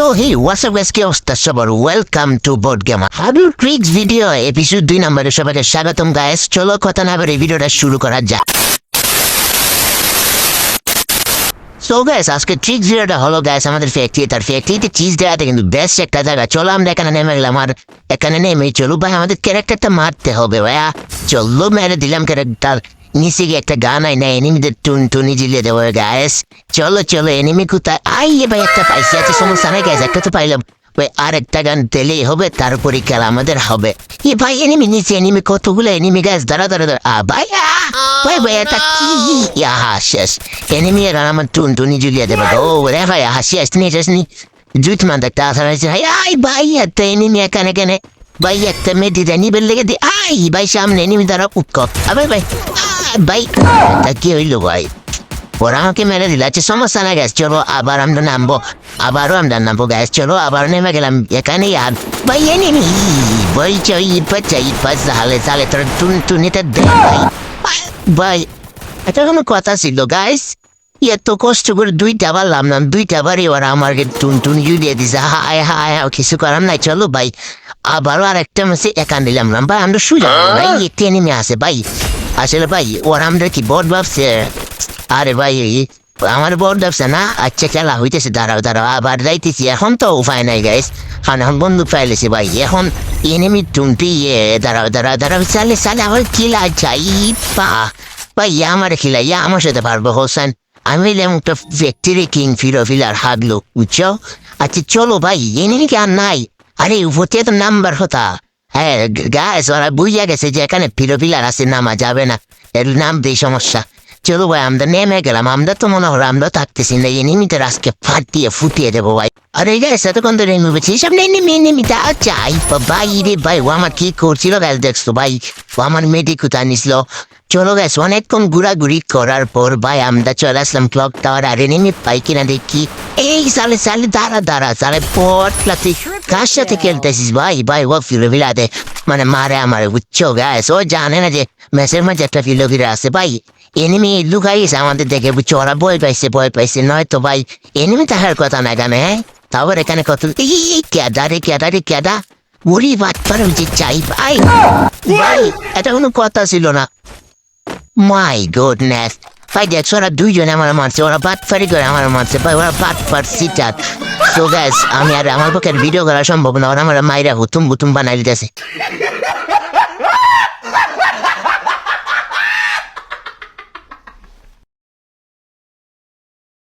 So hey WhatsApp guys কি অবস্থা সবার welcome to board game Habu tricks video episode দুই নম্বরে সবাইকে স্বাগতম গাইস চলো কথা না বলে ভিডিওটা শুরু করা যাক সো গাইস আজকে ট্রিক্স ভিডিওটা হলো গাইস আমাদের ফ্যাক্টরি তার ফ্যাক্টরিতে চিজ দেওয়াতে কিন্তু বেস্ট একটা জায়গা চলো আমরা এখানে নেমে গেলাম আর এখানে নেমে চলো ভাই আমাদের ক্যারেক্টারটা মারতে হবে ভাইয়া চলো মেরে দিলাম ক্যারেক্টার নিচে গিয়ে একটা গান আই না এনিমিদের টুন টুনি জিলিয়ে দেবো গাইস চলো চলো এনিমি কোথায় আই ভাই একটা পাইছি আছে সমস্যা নাই গাইস একটা তো পাইলাম ভাই আর একটা গান দিলেই হবে তারপরে খেলা আমাদের হবে এ ভাই এনিমি নিচে এনিমি কতগুলো এনিমি গাছ দাঁড়া দাঁড়া দাঁড়া আ ভাই আ, ভাই ভাই এটা কি আহা শেষ এনিমি আর আমার টুন টুনি জুলিয়ে দেবে ও রে ভাই আহা শেষ নিয়ে শেষ নি জুত মান একটা আসা রয়েছে ভাই আই ভাই একটা এনিমি এখানে এখানে ভাই একটা মেয়ে দেয় নিবেল লেগে দি আই ভাই সামনে এনিমি দ্বারা উৎকপ আবে ভাই আ, ভাই, তা কি হইল ভাই? ওরা আমাকে মেরে দিল। আচ্ছা সমস্যা না গ্যাস চলো আবার আমরা নামবো। আবারও আমরা নামবো গ্যাস চলো আবার নেমে গেলাম। এখানে আর ভাই এনিমি বলছো ইট বাচ্চা ইট বাচ্চা হালে চালে তোর টুন টুনিতে দে, ভাই। ভাই এটা কোনো কথা ছিল গাইস এত কষ্ট করে দুইটা বার নামলাম দুইটা বারই ওরা আমাকে টুন টুন জুড়িয়ে দিছে। হায় হায় কিছু করার নাই, চলো ভাই। আবারও আর একটা মাসে একা নিলাম না ভাই, আমরা সুযোগ ভাই একটি এনিমি আছে, ভাই। আসলে ভাই, ওরা আমরা কি বট ভাবছে? আরে ভাই, আমার বড় ব্যবসা না? আচ্ছা খেলা হইতেছে, দাঁড়াও দাঁড়াও, আবার যাইতেছি, এখন তো উপায় নাই গাইস কারণ এখন বন্দুক পাইলেছি ভাই, এখন এনিমি টুনটি ইয়ে দাঁড়াও দাঁড়াও দাঁড়াও, চালে চালে আমার কিলা চাই পা। ভাই ইয়া আমার খিলা ইয়া আমার সাথে পারব, হোসেন। আমি এলাম একটা ফ্যাক্টরি কিং ফিরো ফিলার হাগলো বুঝছ? আচ্ছা চলো ভাই এনিমি কি আর নাই। আরে, উপরে তো নাম্বার হতা। হ্যাঁ গায়ে ওরা বুঝিয়া গেছে যে এখানে ফিরো ফিলার আছে নামা যাবে না এর নাম দিয়ে সমস্যা চলো ভাই, আমরা নেমে গেলাম। আমরা তো মনে হয় আমরা থাকতেছি না এনিমিটার আজকে ফাটিয়ে ফুটিয়ে দেবো ভাই। আরে গাছ এতক্ষণ ধরে এনিমি বলছি সব এনিমি এনিমিটা চাই। ভাই রে ভাই, ও আমার কি করছিল গাছ দেখছ ভাই? ও আমার মেয়েটি কোথায় নিছিল? চলো গেছ অনেকক্ষণ ঘোরাঘুরি করার পর ভাই আমরা চলে আসলাম ক্লক টাওয়ার আর এনিমি পাই কিনা দেখি। এই সালে সালে দাঁড়া দাঁড়া, সালে পট প্লাতে কার সাথে খেলতেছিস ভাই? ভাই, ও ফিরে ফিরাতে মানে মারে আমার, বুঝছ গ্যাস ও জানে না যে মেসের মাঝে একটা ফিলো ফিরে আছে ভাই। এনিমি লুকাইছে আমাদের দেখে বুঝছ ওরা ভয় পাইছে ভয় পাইছে নয়তো ভাই এনিমি থাকার কথা না গানে হ্যাঁ তারপর এখানে কত কেদা রে কেদা রে কেদা উড়ি বাট পারে যে চাই ভাই ভাই এটা কোনো কথা ছিল না মাই গুডনেস ভাই দেখছ ওরা দুইজনে আমার মারছে ওরা বাট ফারি করে আমার মারছে ভাই ওরা বাট ফার সিটার সো গ্যাস আমি আর আমার পক্ষে ভিডিও করা সম্ভব না ওরা আমার মাইরা হুতুম বুতুম বানাই দিতেছে